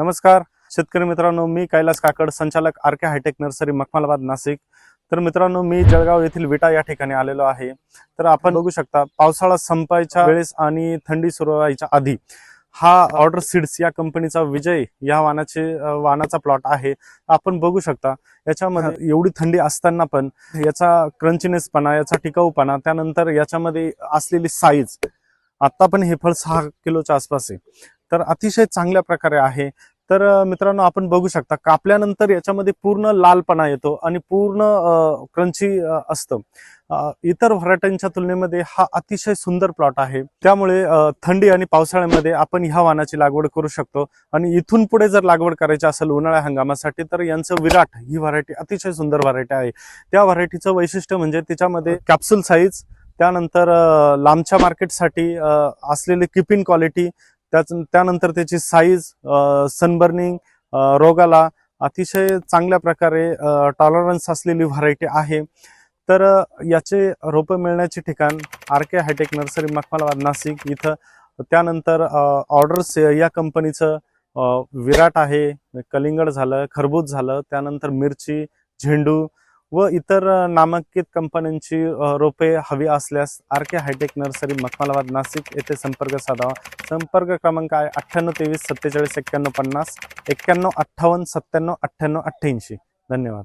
नमस्कार. शेतकरी मित्रांनो मी कैलास काकड संचालक R K hi tech nursery Makhmalabad Nashik. तर मित्रांनो मी जळगाव येथील विटा या ठिकाणी आलेलो आहे. तर आपण बघू शकता पावसाळा संपायच्या वेळेस आणि थंडी सुरू व्हायच्या आधी हा ऑर्डर सीड्स या कंपनीचा विजय या वाहनाचे अ, वाहनाचा प्लॉट आहे. आपण बघू शकता याच्यामध्ये एवढी थंडी असताना पण याचा क्रंचीनेसपणा याचा टिकाऊपणा त्यानंतर याच्यामध्ये असलेली साईज आता पण हे फळ सहा किलोच्या आसपास आहे. तर अतिशय चांगल्या प्रकारे आहे. तर मित्रांनो आपण बघू शकता कापल्यानंतर याच्यामध्ये पूर्ण लालपणा येतो आणि पूर्ण क्रंची असतं. इतर व्हरायटींच्या तुलनेमध्ये हा अतिशय सुंदर प्लॉट आहे. त्यामुळे थंडी आणि पावसाळ्यामध्ये आपण ह्या वाणाची लागवड करू शकतो आणि इथून पुढे जर लागवड करायची असेल उन्हाळ्या हंगामासाठी तर यांचं विराट ही व्हरायटी अतिशय सुंदर व्हरायटी आहे. त्या व्हरायटीचं वैशिष्ट्य म्हणजे तिच्यामध्ये कॅप्सूल साईज त्यानंतर लांबच्या मार्केटसाठी असलेली किपिंग क्वालिटी त्याच त्यानंतर त्याची साईज सनबर्निंग रोगाला अतिशय चांगल्या प्रकारे टॉलरन्स असलेली व्हरायटी आहे. तर याचे रोपं मिळण्याचे ठिकाण R K hi tech nursery Makhmalabad Nashik. इथं त्यानंतर ऑर्डर्स या कंपनीचं विराट आहे. कलिंगड झालं खरबूज झालं. त्यानंतर मिरची झेंडू व इतर नामांकित कंपन्यांची रोपे हवी असल्यास R K hi tech nursery Makhmalabad Nashik येथे संपर्क साधावा. संपर्क क्रमांक आहे अठ्ठ्याण्णव तेवीस सत्तेचाळीस एक्क्याण्णव पन्नास एक्क्याण्णव अठ्ठावन्न सत्त्याण्णव अठ्ठ्याण्णव अठ्ठ्याऐंशी. धन्यवाद.